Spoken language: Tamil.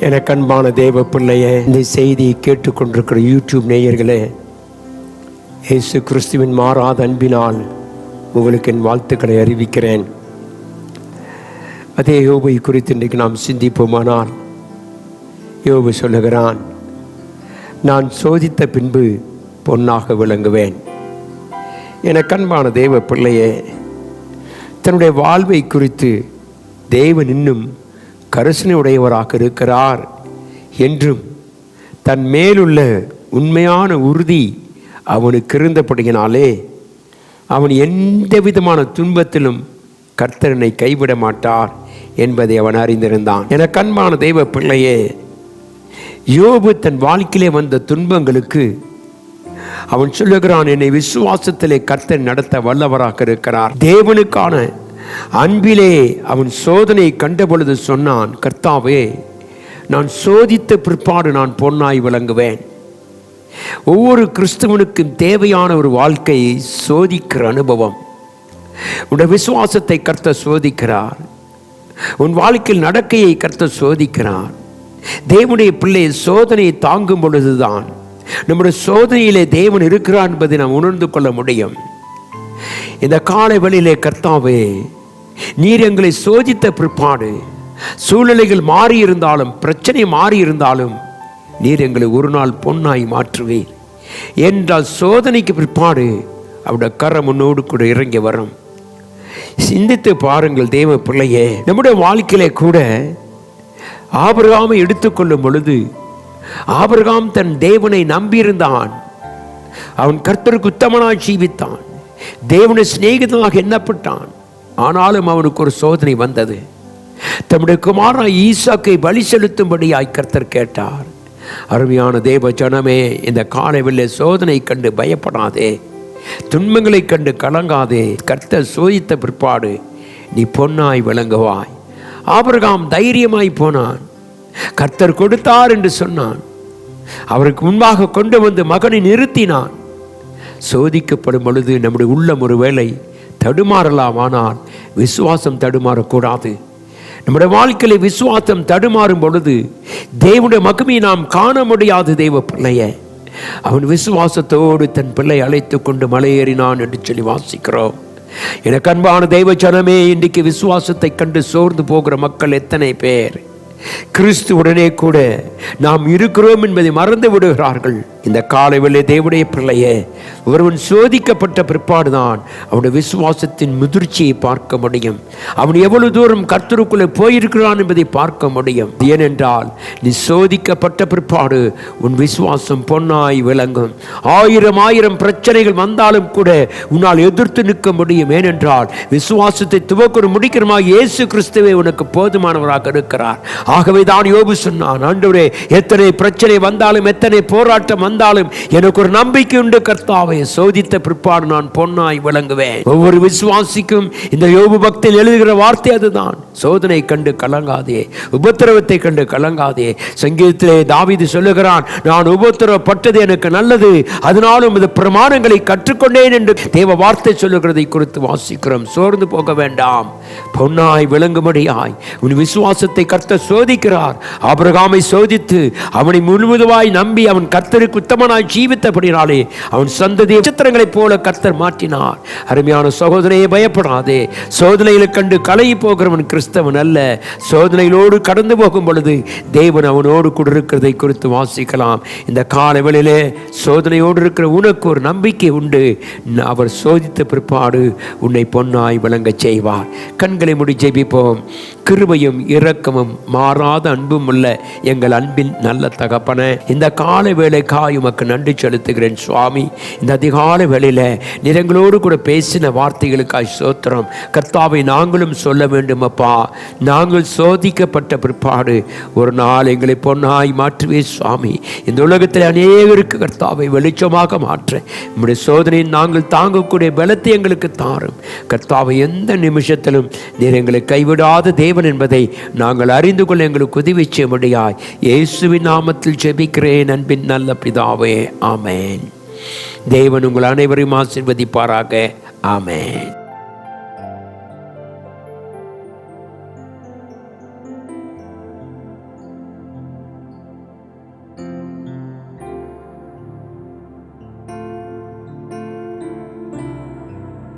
எனக்கு அன்பான தேவ பிள்ளையே இந்த செய்தியை கேட்டுக்கொண்டிருக்கிற யூடியூப் நேயர்களே இயேசு கிறிஸ்துவின் மாறாத அன்பினால் உங்களுக்கு என் வாழ்த்துக்களை அறிவிக்கிறேன். அதே யோபை குறித்து இன்றைக்கு நாம் சிந்திப்போமானால் யோபு சொல்லுகிறான் நான் சோதித்த பின்பு பொன்னாக விளங்குவேன். என கண்பான தேவ பிள்ளையே தன்னுடைய வாழ்வை குறித்து தேவன் இன்னும் கரிசனை உடையவராக இருக்கிறார் என்றும் தன் மேலுள்ள உண்மையான உறுதி அவனுக்கு இருந்தபடியினாலே அவன் எந்த விதமான துன்பத்திலும் கர்த்தரனை கைவிட மாட்டார் என்பதை அவன் அறிந்திருந்தான். என கண்பான தெய்வ பிள்ளையே யோபு தன் வாழ்க்கையிலே வந்த துன்பங்களுக்கு அவன் சொல்லுகிறான் என்னை விசுவாசத்திலே கர்த்தர் நடத்த வல்லவராக இருக்கிறார். தேவனுக்கான அன்பிலே அவன் சோதனை கண்டபொழுது சொன்னான் கர்த்தாவே நான் சோதித்த பிற்பாடு நான் பொன்னாய் விளங்குவேன். ஒவ்வொரு கிறிஸ்தவனுக்கும் தேவையான ஒரு வாழ்க்கையை சோதிக்கிற அனுபவம். உன்னுடைய விசுவாசத்தை கர்த்த சோதிக்கிறார். உன் வாழ்க்கையில் நடக்கையை கர்த்த சோதிக்கிறார். தேவனுடைய பிள்ளை சோதனையை தாங்கும் பொழுதுதான் நம்முடைய சோதனையிலே தேவன் இருக்கிறார் என்பதை நாம் உணர்ந்து கொள்ள முடியும். இந்த காலை வழியிலே கர்த்தாவே நீர் எங்களை சோதித்த பிற்பாடு. சூழ்நிலைகள் மாறி இருந்தாலும் பிரச்சனை மாறி இருந்தாலும் நீர் எங்களை ஒரு நாள் பொன்னாய் மாற்றுவே என்றால் சோதனைக்கு பிற்பாடு அவருடைய கரம் முன்னோடு கூட இறங்கி வரும். சிந்தித்து பாருங்கள் தேவ பிள்ளையே. நம்முடைய வாழ்க்கையிலே கூட ஆபிரகாமை எடுத்துக்கொள்ளும் பொழுது ஆபிரகாம் தன் தேவனை நம்பியிருந்தான். அவன் கர்த்தருக்கு உத்தமனாய் ஜீவித்தான். தேவனை சிநேகிதனாக எண்ணப்பட்டான். ஆனாலும் அவனுக்கு ஒரு சோதனை வந்தது. தம்முடைய குமாரா ஈசாக்கை வழி செலுத்தும்படியாய் கர்த்தர் கேட்டார். அருமையான தேவ ஜனமே இந்த காலை வெள்ளை சோதனை கண்டு பயப்படாதே. துன்பங்களை கண்டு கலங்காதே. கர்த்தர் சோதித்த பிற்பாடு நீ பொன்னாய் விளங்குவாய். ஆபிரகாம் தைரியமாய் போனான். கர்த்தர் கொடுத்தார் என்று சொன்னான். அவருக்கு முன்பாக கொண்டு வந்து மகனை நிறுத்தினான். சோதிக்கப்படும் பொழுது நம்முடைய உள்ளம் ஒரு வேளை தடுமாறலாம் ஆனால் விசுவாசம் தடுமாறக்கூடாது. நம்முடைய வாழ்க்கையில் விசுவாசம் தடுமாறும் பொழுது தேவனுடைய மகிமையை நாம் காண முடியாது தெய்வ பிள்ளைய. அவன் விசுவாசத்தோடு தன் பிள்ளை அழைத்து கொண்டு மலையேறினான் என்று சொல்லி வாசிக்கிறோம். எனக்கு அன்பான தெய்வ ஜனமே இன்றைக்கு விசுவாசத்தை கண்டு சோர்ந்து போகிற மக்கள் எத்தனை பேர்? கிறிஸ்து உடனே கூட நாம் இருக்கிறோம் என்பதை மறந்து விடுகிறார்கள். இந்த காலை வேளை தேவடைய பிள்ளையே ஒருவன் சோதிக்கப்பட்ட பிற்பாடுதான் அவனுடைய விசுவாசத்தின் முதிர்ச்சியை பார்க்க முடியும். அவன் எவ்வளவு தூரம் கர்த்தருக்குள்ளே போயிருக்கிறான் என்பதை பார்க்க முடியும். ஏனென்றால் நீ சோதிக்கப்பட்ட பிற்பாடு உன் விசுவாசம் பொன்னாய் விளங்கும். ஆயிரம் ஆயிரம் பிரச்சனைகள் வந்தாலும் கூட உன்னால் எதிர்த்து நிற்க முடியும். ஏனென்றால் விசுவாசத்தை துவக்கணும் முடிக்கிறமா இயேசு கிறிஸ்துவே உனக்கு போதுமானவராக இருக்கிறார். ஆகவே தான் யோபு சொன்னான் ஆண்டவரே எத்தனை பிரச்சனை வந்தாலும் எத்தனை போராட்டம் வந்தாலும் எனக்கு ஒரு நம்பிக்கை உண்டு. கர்த்தாவை சோதித்த பிற்பாடு நான் பொன்னாய் விளங்குவேன். ஒவ்வொரு விசுவாசிக்கும் இந்த யோபு பக்தியில் எழுதுகிற வார்த்தை அதுதான். சோதனை கண்டு கலங்காதே உபத்திரவத்தை கண்டு கலங்காதே. சங்கீதத்திலே தாவிது சொல்லுகிறான் நான் உபத்திரவப்பட்டது எனக்கு நல்லது அதனாலும் இது பிரமாணங்களை கற்றுக்கொண்டேன் என்று தேவ வார்த்தை சொல்லுகிறதை குறித்து வாசிக்கிறோம். சோர்ந்து போக வேண்டாம். பொன்னாய் விளங்கும்படியாய் உன் விசுவாசத்தை கர்த்த சோதிக்கிறார். ஆபிரகாமை சோதித்து அவனை முழுவதுவாய் நம்பி அவன் கர்த்தருக்கு உத்தமனாய் ஜீவித்தபடினாலே அவன் சந்ததி நட்சத்திரங்களைப் போல கத்தர் மாற்றினார். அருமையான சகோதரையை பயப்படாதே. சோதனைகளை கண்டு கலகி போகிறவன் கிறிஸ்தவன் அல்ல. சோதனைகளோடு கடந்து போகும் பொழுது தேவன் அவனோடு கூட இருக்கிறதை குறித்து வாசிக்கலாம். இந்த கால வேளையிலே சோதனையோடு இருக்கிற உனக்கு ஒரு நம்பிக்கை உண்டு. அவர் சோதித்த பிற்பாடு உன்னை பொன்னாய் விளங்கச் செய்வார். கண்களை முடி ஜெபிப்போம். கிருபையும் இரக்கமும் மாறாத அன்பும் உள்ள எங்கள் அன்பின் நல்ல தகப்பன இந்த கால வேலைக்காய் உமக்கு நன்றி செலுத்துகிறேன் சுவாமி. இந்த அதிகால வேளையில் நிறங்களோடு கூட பேசின வார்த்தைகளுக்காய் சோத்திரம். கர்த்தாவை நாங்களும் சொல்ல வேண்டும் அப்பா. நாங்கள் சோதிக்கப்பட்ட பிற்பாடு ஒரு நாள் எங்களை பொன்னாய் மாற்றுவே சுவாமி. இந்த உலகத்தில் அநேகருக்கு கர்த்தாவை வெளிச்சமாக மாற்ற. நம்முடைய சோதனையை நாங்கள் தாங்கக்கூடிய பலத்தை எங்களுக்கு தாரும். கர்த்தாவை எந்த நிமிஷத்திலும் நீர் எங்களை கைவிடாத தேவன் என்பதை நாங்கள் அறிந்து கொள்ள எங்களுக்கு உதவி முடியாய். இயேசுவின் நாமத்தில் ஜெபிக்கிறேன் அன்பின் நல்ல பிதாவே ஆமேன். தேவன் உங்கள் அனைவரையும் ஆசிர்வதிப்பாராக. ஆமேன்.